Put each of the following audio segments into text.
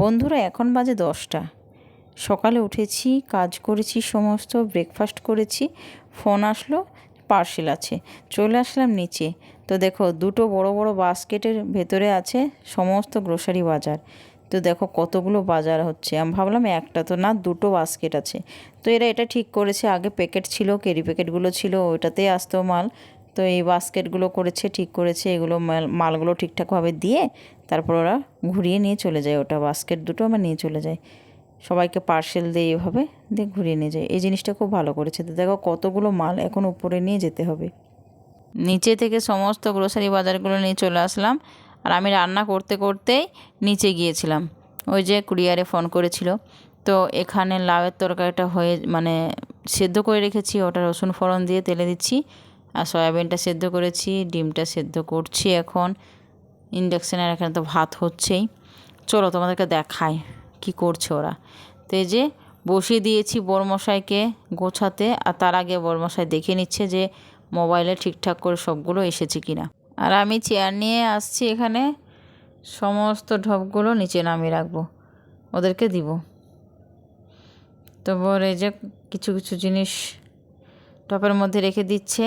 বন্ধুরা, এখন বাজে দশটা। সকালে উঠেছি, কাজ করেছি সমস্ত ব্রেকফাস্ট করেছি ফোন আসলো পার্সেল আছে। চলে আসলাম নিচে। তো দেখো, দুটো বড় বড় বাস্কেটের ভেতরে আছে সমস্ত গ্রোসারি বাজার। তো দেখো, কতগুলো বাজার হচ্ছে। আমি ভাবলাম একটা তো না, দুটো বাস্কেট আছে। তো এরা এটা ঠিক করেছে, আগে প্যাকেট ছিল কেরি প্যাকেটগুলো ছিল ওইটাতেই আসতো মাল। তো এই বাস্কেটগুলো করেছে, ঠিক করেছে, এগুলো মাল মালগুলো ঠিকঠাকভাবে দিয়ে তারপর ওরা ঘুরিয়ে নিয়ে চলে যায় ওটা বাস্কেট দুটো আমার নিয়ে চলে যায়। সবাইকে পার্সেল দিয়ে এভাবে দিয়ে ঘুরিয়ে নিয়ে যায়। এই জিনিসটা খুব ভালো করেছে। তো দেখো কতগুলো মাল এখন উপরে নিয়ে যেতে হবে। নিচে থেকে সমস্ত গ্রোসারি বাজারগুলো নিয়ে চলে আসলাম আর আমি রান্না করতে করতেই নিচে গিয়েছিলাম। ওই যে কুরিয়ারে ফোন করেছিল। তো এখানে লাউয়ের তরকারিটা হয়ে মানে সেদ্ধ করে রেখেছি, ওটা রসুন ফোড়ন দিয়ে তেলে দিচ্ছি। আর সয়াবিনটা সেদ্ধ করেছি, ডিমটা সেদ্ধ করছি এখন। ইন্ডাকশানের এখানে তো ভাত হচ্ছেই। চলো তোমাদেরকে দেখাই কি করছে ওরা। তো এই যে বসিয়ে দিয়েছি বরমশাইকে গোছাতে, আর তার আগে বরমশাই দেখে নিচ্ছে যে মোবাইলে ঠিকঠাক করে সবগুলো এসেছে কিনা। আর আমি চেয়ার নিয়ে আসছি এখানে। সমস্ত ঢপগুলো নিচে নামিয়ে রাখব। ওদেরকে দিব। তারপর এই যে কিছু কিছু জিনিস টপের মধ্যে রেখে দিচ্ছে।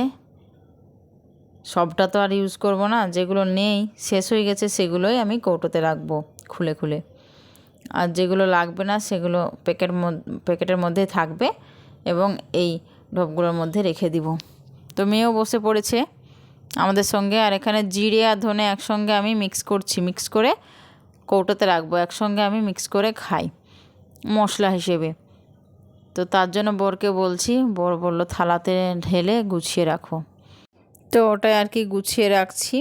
সবটা তো আর ইউজ করব না, যেগুলো নেই, শেষ হয়ে গেছে সেগুলোই আমি কৌটোতে রাখব খুলে খুলে। আর যেগুলো লাগবে না সেগুলো প্যাকেট প্যাকেটের মধ্যে থাকবে এবং এই ঢপগুলোর মধ্যে রেখে দিব। তো মেয়েও বসে পড়েছে আমাদের সঙ্গে, আর এখানে জিরে আর ধনে একসঙ্গে আমি মিক্স করছি মিক্স করে কৌটোতে রাখব, একসঙ্গে আমি মিক্স করে খাই মশলা হিসেবে। তো তার জন্য বরকে বলছি, বর বলল থালাতে ঢেলে গুছিয়ে রাখো। তো ওটাই আর কি গুছিয়ে রাখছি।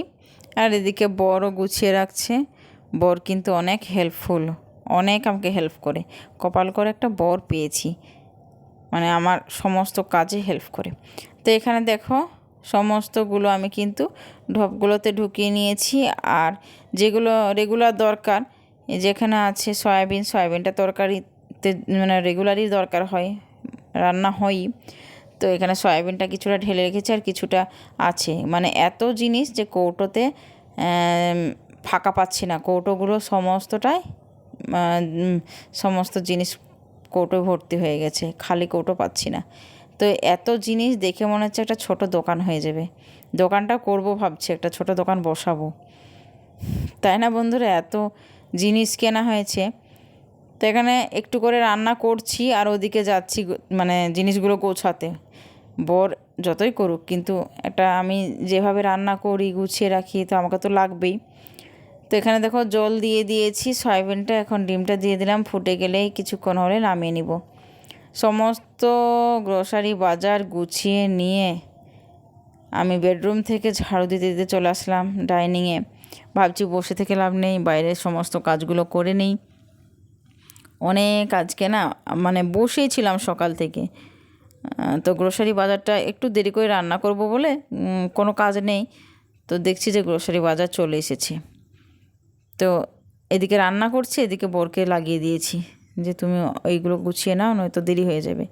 আর এদিকে বরও গুছিয়ে রাখছে। বর কিন্তু অনেক হেল্পফুল অনেক আমাকে হেল্প করে। কপাল করে একটা বর পেয়েছি। মানে আমার সমস্ত কাজে হেল্প করে। তো এখানে দেখো, সমস্তগুলো আমি কিন্তু ঢপগুলোতে ঢুকিয়ে নিয়েছি। আর যেগুলো রেগুলার দরকার যেখানে আছে সয়াবিন, সয়াবিনটা তরকারিতে মানে রেগুলারই দরকার হয়, রান্না হয়ই। তো এখানে সয়াবিনটা কিছুটা ঢেলে রেখেছি আর কিছুটা আছে। মানে এত জিনিস যে কৌটোতে ফাঁকা পাচ্ছি না। কৌটোগুলো সমস্তটাই সমস্ত জিনিস কৌটো ভর্তি হয়ে গেছে। খালি কৌটো পাচ্ছি না। তো এত জিনিস দেখে মনে হচ্ছে একটা ছোট দোকান হয়ে যাবে। দোকানটা করব ভাবছি, একটা ছোট দোকান বসাবো। তাই না বন্ধুরা? এত জিনিস কেনা হয়েছে। তো এখানে একটু করে রান্না করছি আর ওদিকে যাচ্ছি মানে জিনিসগুলো গোছাতে। বর যতই করুক, কিন্তু এটা আমি যেভাবে রান্না করি, গুছিয়ে রাখি, তো আমাকে তো লাগবেই। তো এখানে দেখো জল দিয়ে দিয়েছি, সয়াবিনটা, এখন ডিমটা দিয়ে দিলাম, ফুটে গেলেই কিছুক্ষণ হলে নামিয়ে নিব। সমস্ত গ্রসারি বাজার গুছিয়ে নিয়ে আমি বেডরুম থেকে ঝাড়ু দিতে দিতে চলে আসলাম ডাইনিংয়ে। ভাবছি বসে থেকে লাভ নেই বাইরের সমস্ত কাজগুলো করে নেই। অনেক আজকে না মানে বসেই ছিলাম সকাল থেকে। তো গ্রোসারি বাজারটা একটু দেরি করে রান্না করব বলে কোনো কাজ নেই। তো দেখছি যে গ্রোসারি বাজার চলে এসেছে। তো এদিকে রান্না করছি, এদিকে বরকে লাগিয়ে দিয়েছি যে তুমি ওইগুলো গুছিয়ে নাও, নয়তো দেরি হয়ে যাবে।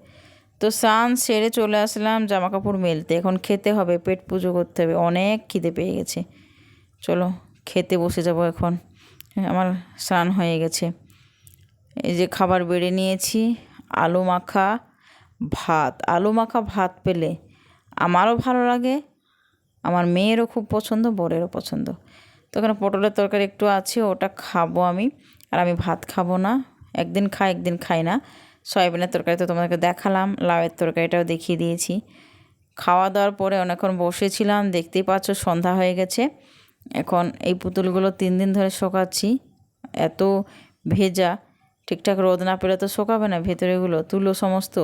তো স্নান সেরে চলে আসলাম জামা কাপড় মেলতে। এখন খেতে হবে, পেট পুজো করতে হবে, অনেক খিদে পেয়ে গেছে। চলো, খেতে বসে যাব এখন। আমার স্নান হয়ে গেছে। এই যে খাবার বেড়ে নিয়েছি, আলু মাখা ভাত, আলু মাখা ভাত পেলে আমারও ভালো লাগে, আমার মেয়েরও খুব পছন্দ, বরেরও পছন্দ। তো ওখানে পটলের তরকারি একটু আছে, ওটা খাব আমি, আর আমি ভাত খাব না, একদিন খাই একদিন খাই না। সয়াবিনের তরকারি তো তোমাদেরকে দেখালাম, লাউয়ের তরকারিটাও দেখিয়ে দিয়েছি। খাওয়া দাওয়ার পরে অনেকক্ষণ বসেছিলাম, দেখতেই পাচ্ছ সন্ধ্যা হয়ে গেছে। এখন এই পুতুলগুলো তিন দিন ধরে শোকাচ্ছি, এত ভেজা, ঠিকঠাক রোদ না পেলে তো শোকাবে না ভেতরেগুলো, তুলো সমস্ত।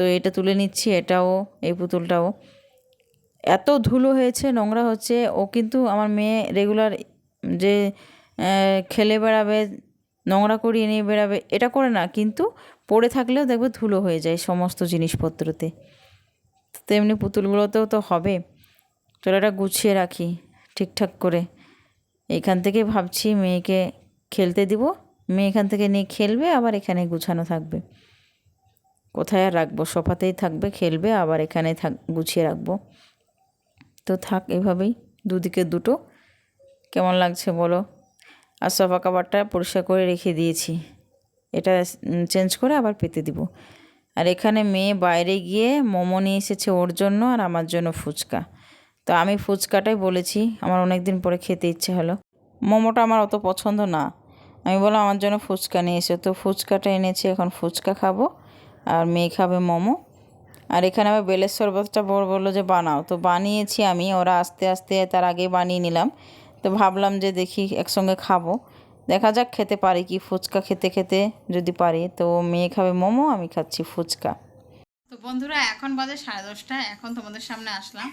তো এটা তুলে নিচ্ছি, এটাও, এই পুতুলটাও। এত ধুলো হয়েছে, নোংরা হচ্ছে। ও কিন্তু আমার মেয়ে রেগুলার যে খেলে বেড়াবে, নোংরা করিয়ে নিয়ে বেড়াবে, এটা করে না। কিন্তু পড়ে থাকলেও দেখবে ধুলো হয়ে যায় সমস্ত জিনিসপত্রতে। তেমনি পুতুলগুলোতেও তো হবে। চলো এটা গুছিয়ে রাখি ঠিকঠাক করে। এখান থেকে ভাবছি মেয়েকে খেলতে দিব। মেয়ে এখান থেকে নিয়ে খেলবে, আবার এখানে গুছানো থাকবে। কোথায় আর রাখব? সোফাতেই থাকবে, খেলবে, আবার এখানে থাক, গুছিয়ে রাখব। তো থাক এভাবেই, দুদিকে দুটো। কেমন লাগছে বলো? আর সোফা কাভারটা পরিষ্কার করে রেখে দিয়েছি। এটা চেঞ্জ করে আবার পেতে দিব। আর এখানে মেয়ে বাইরে গিয়ে মোমো নিয়ে এসেছে ওর জন্য আর আমার জন্য ফুচকা। তো আমি ফুচকাটাই বলেছি, আমার অনেক দিন পরে খেতে ইচ্ছে হলো। মোমোটা আমার অত পছন্দ না। আমি বললাম, আমার জন্য ফুচকা নিয়ে এসে। তো ফুচকাটা এনেছি, এখন ফুচকা খাব। আর মেয়ে খাবে মোমো। আর এখানে আবার বেলের শরবতটা বড় বলল যে বানাও। তো বানিয়েছি আমি ওরা আস্তে আস্তে তার আগে বানিয়ে নিলাম। তো ভাবলাম যে দেখি একসঙ্গে খাব। দেখা যাক খেতে পারি কি ফুচকা খেতে খেতে যদি পারি। তো মেয়ে খাবে মোমো আমি খাচ্ছি ফুচকা। তো বন্ধুরা এখন বাজে সাড়ে দশটা। এখন তোমাদের সামনে আসলাম।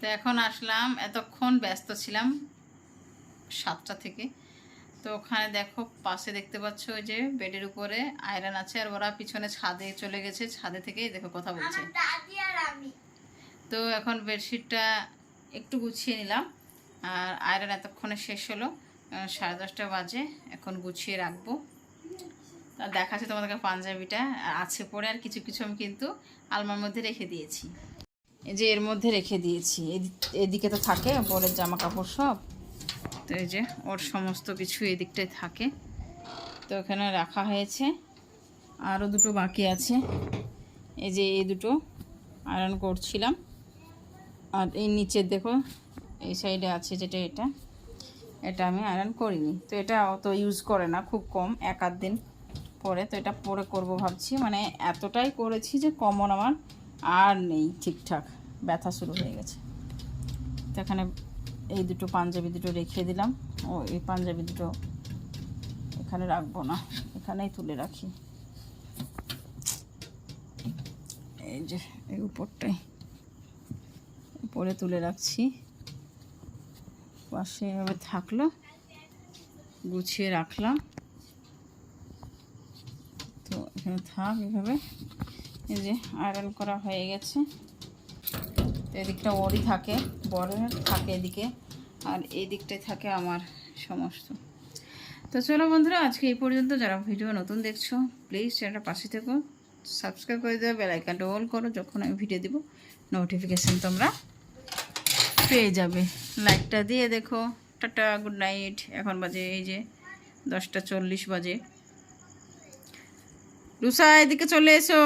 তো এখন আসলাম। এতক্ষণ ব্যস্ত ছিলাম সাতটা থেকে। তো ওখানে দেখো পাশে দেখতে পাচ্ছ ওই যে বেডের উপরে আয়রন আছে আর ওরা পিছনে ছাদে চলে গেছে ছাদে থেকেই দেখো কথা বলছে। আর তো এখন বেডশিটটা একটু গুছিয়ে নিলাম। আর আয়রন এতক্ষণে শেষ হলো সাড়ে দশটা বাজে এখন গুছিয়ে রাখব। তা দেখাচ্ছি তোমাদেরকে পাঞ্জাবিটা আছে পরে আর কিছু কিছু আমি কিন্তু আলমার মধ্যে রেখে দিয়েছি। এই যে এর মধ্যে রেখে দিয়েছি এদি- এদিকে তো থাকে বরের জামা কাপড় সব। তো এই যে ওর সমস্ত কিছু এদিকটায় থাকে। তো এখানে রাখা হয়েছে। আরও দুটো বাকি আছে। এই যে এই দুটো আয়রন করছিলাম। আর এই নিচের দেখো, এই সাইডে আছে যেটা এটা। এটা আমি আয়রন করিনি। তো এটা অত ইউজ করে না, খুব কম, এক আধ দিন পরে। তো এটা পরে করব ভাবছি। মানে এতটাই করেছি যে কমন আমার আর নেই ঠিকঠাক। ব্যথা শুরু হয়ে গেছে। তো এখানে এই দুটো পাঞ্জাবি দুটো রেখে দিলাম। ও, এই পাঞ্জাবি দুটো এখানে রাখব না, এখানেই তুলে রাখি। এই যে, এই উপরটাই, উপরে তুলে রাখছি। পাশে এভাবে থাকল, গুছিয়ে রাখলাম। তো এখানে থাক এভাবে। এই যে আয়রন করা হয়ে গেছে। এদিকটা ওরই থাকে, বড়ের থাকে এদিকে, আর এই দিকটায় থাকে আমার সমস্ত। তো চলো বন্ধুরা, আজকে এই পর্যন্ত। যারা ভিডিও নতুন দেখছ প্লিজ চ্যানেলটা পাশে থেকো। সাবস্ক্রাইব করে দেবে বেল আইকনটা অল করো, যখন আমি ভিডিও দিব নোটিফিকেশান তোমরা পেয়ে যাবে। লাইকটা দিয়ে দেখো। টাটা গুড নাইট এখন বাজে এই যে দশটা চল্লিশ বাজে। রুসা এদিকে চলে এসো।